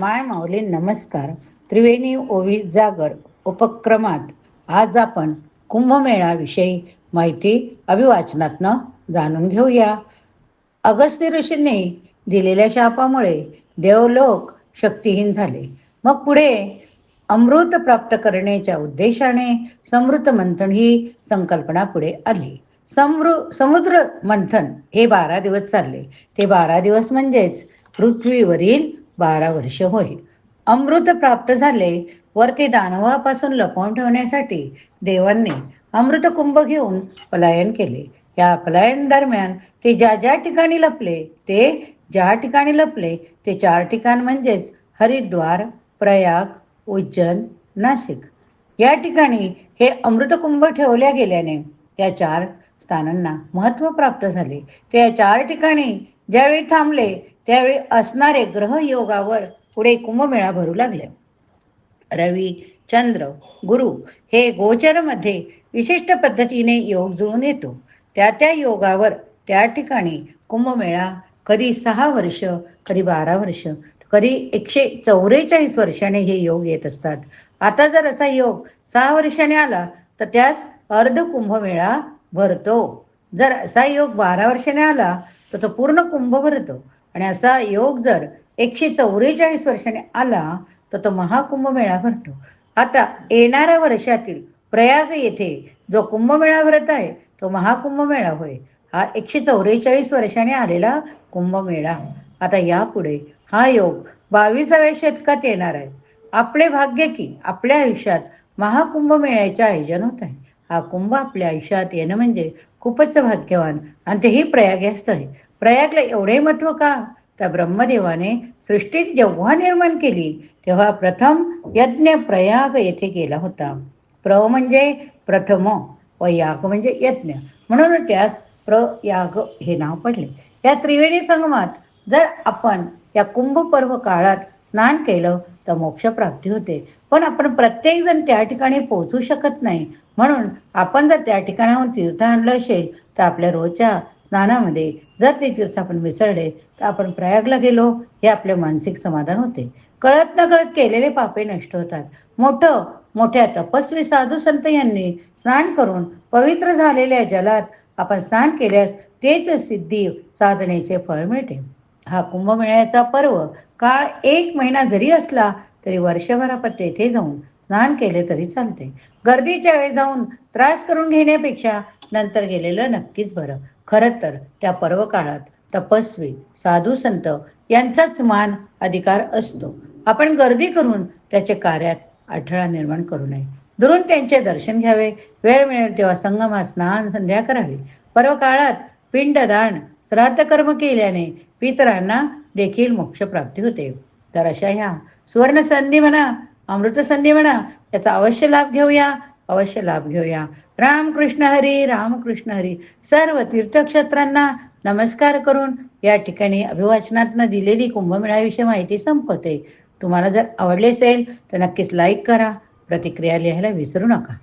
माय माऊली नमस्कार. त्रिवेणी ओवी जागर उपक्रमात आज आपण कुंभमेळाविषयी माहिती अभिवाचनातनं जाणून घेऊया. अगस्त्य ऋषींनी दिलेल्या शापामुळे देवलोक शक्तिहीन झाले. मग पुढे अमृत प्राप्त करण्याच्या उद्देशाने समृत मंथन ही संकल्पना पुढे आली. समृ समुद्र मंथन हे बारा दिवस चालले. ते बारा दिवस म्हणजेच पृथ्वीवरील बारा वर्ष होय अमृत प्राप्त झाले वर ते दानवापासून लपवून ठेवण्यासाठी देवांनी अमृत कुंभ घेऊन पलायन केले. या पलायन दरम्यान ते ज्या ज्या ठिकाणी लपले ते ज्या ठिकाणी लपले ते चार ठिकाण म्हणजेच हरिद्वार प्रयाग उज्जैन नाशिक. या ठिकाणी हे अमृतकुंभ ठेवल्या गेल्याने त्या चार स्थानांना महत्त्व प्राप्त झाले. त्या चार ठिकाणी ज्यावेळी थांबले त्यावेळी असणारे ग्रह योगावर पुढे कुंभमेळा भरू लागले. रवी चंद्र गुरु हे गोचरमध्ये विशिष्ट पद्धतीने योग जुळून येतो. त्या त्या योगावर त्या ठिकाणी कुंभमेळा कधी सहा वर्ष कधी बारा वर्ष कधी एकशे चौवेचाळीस वर्षाने हे योग येत असतात. आता जर असा योग सहा वर्षाने आला तर त्यास अर्ध कुंभमेळा भरतो. जर असा योग बारा वर्षाने आला तर तो पूर्ण कुंभ भरतो. आणि असा योग जर एकशे चौवेचाळीस वर्षाने आला तर तो महाकुंभमेळा भरतो. आता येणाऱ्या वर्षातील प्रयाग येथे जो कुंभमेळा भरत आहे तो महाकुंभमेळा होय. हा एकशे चौवेचाळीस वर्षाने आलेला कुंभमेळा. आता यापुढे हा योग बावीसाव्या शतकात येणार आहे. आपले भाग्य की आपल्या आयुष्यात महाकुंभमेळ्याचे आयोजन होत आहे. हा कुंभ आपल्या आयुष्यात येणं म्हणजे खूपच भाग्यवान. आणि तेही प्रयाग या स्थळी प्रयागला एवढे महत्त्व का? त्या ब्रह्मदेवाने सृष्टीत जेव्हा निर्माण केली तेव्हा प्रथम यज्ञ प्रयाग येथे केला होता. प्र म्हणजे प्रथम व याग म्हणजे यज्ञ. म्हणून त्यास प्रयाग हे नाव पडले. या त्रिवेणी संगमात जर आपण या कुंभ पर्व काळात स्नान केलं तर मोक्षप्राप्ती होते. पण आपण प्रत्येकजण त्या ठिकाणी पोहोचू शकत नाही. म्हणून आपण जर त्या ठिकाणाहून तीर्थ आणलं असेल तर आपल्या रोजच्या स्नानामध्ये जर ते तीर्थ आपण मिसळले तर आपण प्रयागला गेलो हे आपले मानसिक समाधान होते. कळत न कळत केलेले पापे नष्ट होतात. मोठं मोठ्या तपस्वी साधू संत यांनी स्नान करून पवित्र झालेल्या जलात आपण स्नान केल्यास तेच सिद्धी साधनेचे फळ मिळते. हा कुंभमेळ्याचा पर्व काळ एक महिना जरी असला तरी वर्षभरापत तेथे जाऊन स्नान केले तरी चालते. गर्दीच्या वेळी जाऊन त्रास करून घेण्यापेक्षा नंतर गेलेलं नक्कीच बरं. खरं तर त्या पर्व काळात तपस्वी साधू संत यांचाच मान अधिकार असतो. आपण गर्दी करून त्याचे कार्यात अडथळा निर्माण करू नये. दुरून त्यांचे दर्शन घ्यावे. वेळ मिळेल तेव्हा संगमा स्नान संध्या करावी. पर्व काळात पिंडदान श्राद्ध कर्म केल्याने पितरांना देखील मोक्षप्राप्ती होते. तर अशा ह्या सुवर्ण संधी म्हणा अमृत संधी म्हणा याचा अवश्य लाभ घेऊया अवश्य लाभ घेऊया. रामकृष्ण हरी रामकृष्ण हरी. सर्व तीर्थक्षेत्रांना नमस्कार करून या ठिकाणी अभिवाचनातनं दिलेली कुंभमेळाविषयी माहिती संपवते. तुम्हाला जर आवडले असेल तर नक्कीच लाईक करा. प्रतिक्रिया लिहायला विसरू नका.